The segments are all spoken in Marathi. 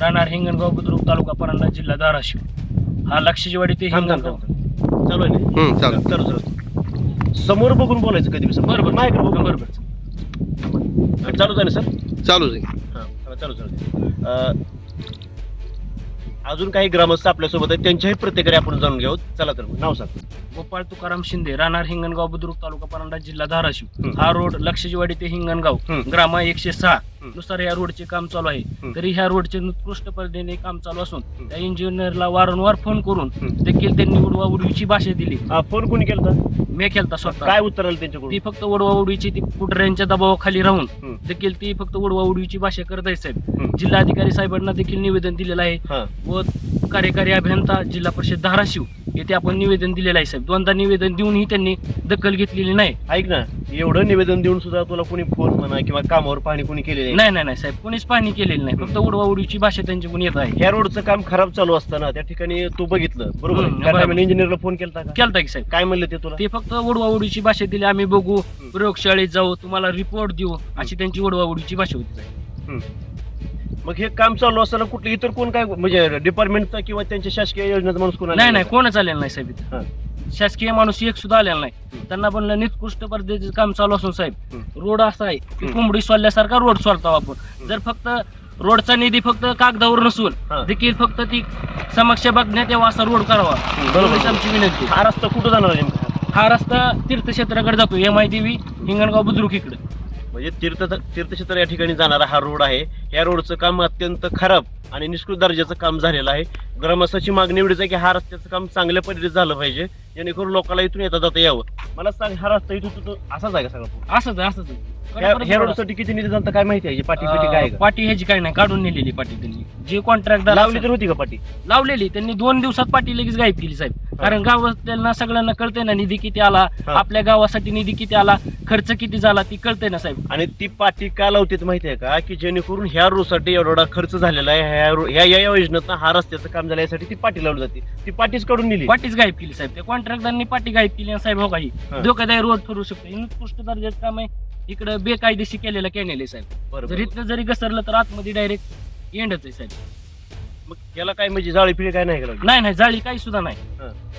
राहणार हिंगणगाव बुद्रुक तालुका परांडा जिल्हा धाराशिव. हा लक्षजीवाडी ते हिंगणगाव. चालू आहे ना? हम्म, चालेल चालू चालू समोर बघून बोलायचं कधी. बरोबर. बघून. बरोबर. चालूच आहे ना सर? चालूच आहे. हा, हा, चालू चालू. अं, अजून काही ग्रामस्थ आपल्यासोबत आहेत. त्यांच्याही प्रतिक्रिया आपण जाणून घेऊ. चला तर मग, नाव सांग. गोपाळ तुकाराम शिंदे राहणार हिंगणगाव बुद्रुक तालुका परांडा जिल्हा धाराशिव. हम्म. हा रोड लक्षजीवाडी ते हिंगणगाव. हम्म. ग्रामा एकशे सहा. नुसार या रोडचे काम चालू आहे. तरी ह्या रोडचे उत्कृष्ट पद्धतीने काम चालू असून. त्या इंजिनियरला वारंवार फोन करून. देखील त्यांनी उडवा उडवीची भाषा दिली फोन कोणी केला? मी केलता स्वतः काय उत्तर आलं त्यांच्याकडून ती फक्त उडवा उडवीची ती पुटऱ्यांच्या दबावाखाली राहून. देखील ती फक्त उडवा उडवीची भाषा करत आहे साहेब. जिल्हाधिकारी साहेबांना देखील निवेदन दिलेलं आहे व कार्यकारी अभियंता जिल्हा परिषद धाराशिव येथे आपण निवेदन दिलेलं आहे साहेब. दोनदा निवेदन देऊनही त्यांनी दखल घेतलेली नाही. ऐक ना एवढं निवेदन देऊन सुद्धा तुला कोणी फोन म्हणा किंवा कामावर पाहणी कोणी केलेली नाही नाही नाही नाही साहेब. कोणीच पाहणी केलेली नाही. फक्त उडवा उडवीची भाषा त्यांच्याकडून येत आहे. ह्या रोडचं काम खराब चालू असताना त्या ठिकाणी तू बघितलं बरोबर? हम्म, बरोबर. इंजिनियरला फोन केला का? केलता की साहेब. काय म्हणले ते तुला? ते फक्त उडवा उडवीची भाषा दिली. आम्ही बघू प्रयोगशाळेत जाऊ तुम्हाला रिपोर्ट देऊ अशी त्यांची उडवा उडवीची भाषा होती साहेब. हम्म. मग हे काम चालू असताना कुठलं इतर कोण काय म्हणजे डिपार्टमेंटचा किंवा त्यांच्या शासकीय योजनेचा माणूस कोण नाही नाही कोणच आलेलं नाही साहेब हा. इथं. शासकीय माणूस एक सुद्धा आलेला नाही. त्यांना म्हणलं निकृष्ट पद्धतीचं काम चालू असून साहेब. रोड असा आहे की हम्म. कोंबडी सोडल्यासारखा रोड सोडतो आपण जर फक्त रोडचा निधी फक्त कागदावर नसून हा. देखील फक्त ती समक्ष बघण्यात यावा असा रोड करावा बरोबर. एवढीच आमची विनंती हा रस्ता कुठं जाणार आहे नेमका हा रस्ता तीर्थक्षेत्राकडे जातो एम आय देवी हिंगणगाव बुद्रुक इकडे म्हणजे तीर्थ तीर्थक्षेत्र या ठिकाणी जाणारा हा रोड आहे. या रोडचं काम अत्यंत खराब आणि निष्कृत दर्जाचं काम झालेलं आहे. ग्रामस्थाची मागणी एवढीच आहे की हा रस्त्याचं काम चांगल्या पद्धतीने झालं पाहिजे. जेणेकरून लोकांना इथून येता जाता यावं. मला सांग हा रस्ता इथून असाच आहे का सगळं असंच आहे, असंच आहे. ह्या रोडसाठी किती निधी जाणतं काय माहिती आहे? पाठी पिटी काय आहे अं, का? पाटी ह्याची काय नाही काढून नेलेली पाटी त्यांनी. जे कॉन्ट्रॅक्टर लावली तर होती का पाठी? लावलेली. त्यांनी दोन दिवसात पाटी लगेच गायब केली साहेब. कारण गावातल्यांना सगळ्यांना कळतंय ना निधी किती आला हा. आपल्या गावासाठी निधी किती आला खर्च किती झाला ती कळतंय ना साहेब. आणि ती पाठी का लावते माहिती आहे का? की जेणेकरून ह्या रोडसाठी एवढा खर्च झालेला आहे ह्या रो- ह्या या योजनेतनं हा रस्त्याचं काम झालं यासाठी ती पाठी लावली जाते. ती पाठीच काढून नेली. पाटीच गायब केली साहेब. त्या कॉन्ट्रॅक्टरनी पाटी गायब केली आणि साहेब हो काही. हा. धोकादायक रोड ठरू शकतो. उत्कृष्ट दर्जाचं काम आहे. इकडे बेकायदेशीर केलेलं कॅनेल आहे साहेब. बरोबर जर इथलं जरी घसरलं तर आतमध्ये डायरेक्ट एंडच आहे साहेब. मग याला काय म्हणजे जाळी पिळी काय नाही का? नाही नाही जाळी काही सुद्धा नाही.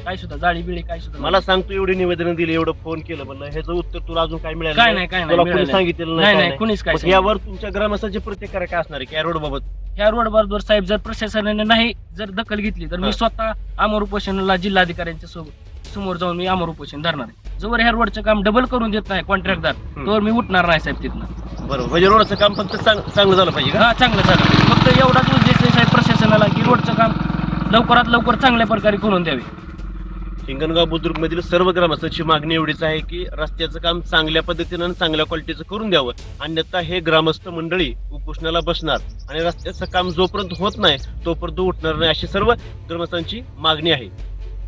काही सुद्धा जाळी बिळी काही सुद्धा मला सांगतो एवढी निवेदन दिली एवढं फोन केलं म्हणलं ह्याचं उत्तर तुला अजून काय मिळालं काय नाही. काय नाही तुला कोणी मिळालं नाही. सांगितलेलं नाही काय नाही कुणीच काय मग सांगितलं यावर तुमच्या ग्रामस्थांची प्रतिक्रिया काय असणार आहे? की या रोड बाबत? ह्या रोड बरोबर साहेब जर प्रशासनाने नाही जर दखल घेतली तर हा. मी स्वतः अमर उपोषणाला जिल्हाधिकाऱ्यांच्या सोबत समोर जाऊन मी अमर उपोषण धरणार आहे. जोवर ह्या रोडचं काम डबल करून देत नाही कॉन्ट्रॅक्टदार. तोवर मी उठणार नाही साहेब तिथनं. बरोबर. म्हणजे रोडचं काम फक्त चांग- चांगलं झालं पाहिजे का? हा चांगलं चालेल फक्त एवढाच उद्देश आहे साहेब प्रशासनाला की रोडचं काम लवकरात लवकर चांगल्या प्रकारे करून द्यावे. हिंगणगाव बुद्रुक मधील सर्व ग्रामस्थांची मागणी एवढीच आहे की रस्त्याचं काम चांगल्या पद्धतीनं आणि चांगल्या क्वालिटीचं करून द्यावं. अन्यथा हे ग्रामस्थ मंडळी उपोषणाला बसणार आणि रस्त्याचं काम जोपर्यंत होत नाही तोपर्यंत उठणार नाही अशी सर्व ग्रामस्थांची मागणी आहे.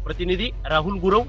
प्रतिनिधी राहुल गुरव